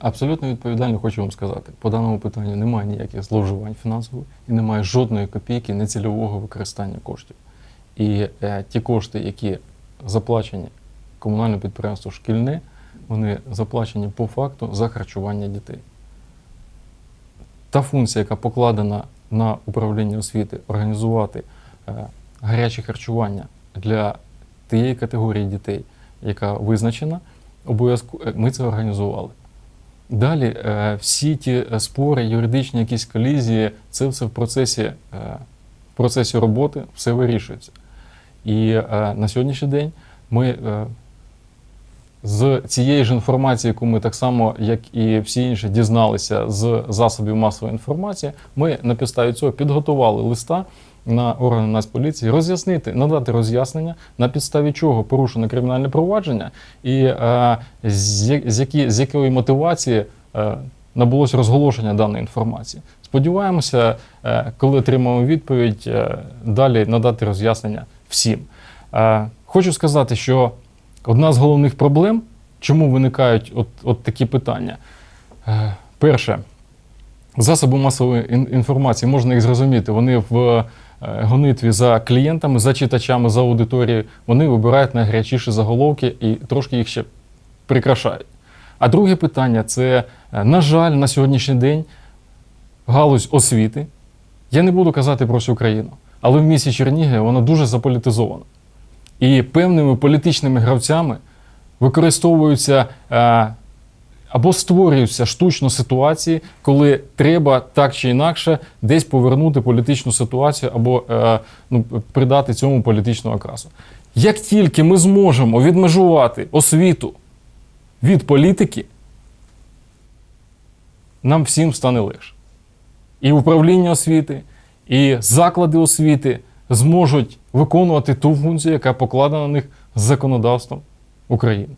Абсолютно відповідально хочу вам сказати, по даному питанню немає ніяких зловживань фінансових і немає жодної копійки нецільового використання коштів. І е, ті кошти, які заплачені комунальному підприємству шкільне, вони заплачені по факту за харчування дітей. Та функція, яка покладена на управління освіти, організувати е, гаряче харчування для тієї категорії дітей, яка визначена, обов'язково е, ми це організували. Далі е, всі ті е, спори, юридичні якісь колізії, це все в процесі, е, в процесі роботи все вирішується. І на сьогоднішній день ми з цієї ж інформації, яку ми так само, як і всі інші, дізналися з засобів масової інформації, ми на підставі цього підготували листа на органи Нацполіції роз'яснити, надати роз'яснення, на підставі чого порушено кримінальне провадження, і е, з, з, які, з якої мотивації е, набулось розголошення даної інформації. Сподіваємося, е, коли отримаємо відповідь, е, далі надати роз'яснення всім. Е, хочу сказати, що одна з головних проблем, чому виникають от, от такі питання. Е, перше, засоби масової інформації, можна їх зрозуміти, вони в гонитві за клієнтами, за читачами, за аудиторією, вони вибирають найгарячіші заголовки і трошки їх ще прикрашають. А друге питання це, е, на жаль, на сьогоднішній день галузь освіти. Я не буду казати про всю країну, але в місті Чернігів вона дуже заполітизована. І певними політичними гравцями використовуються е, або створюються штучно ситуації, коли треба так чи інакше десь повернути політичну ситуацію або е, ну, придати цьому політичну окрасу. Як тільки ми зможемо відмежувати освіту від політики, нам всім стане легше. І управління освіти, і заклади освіти зможуть виконувати ту функцію, яка покладена на них законодавством України.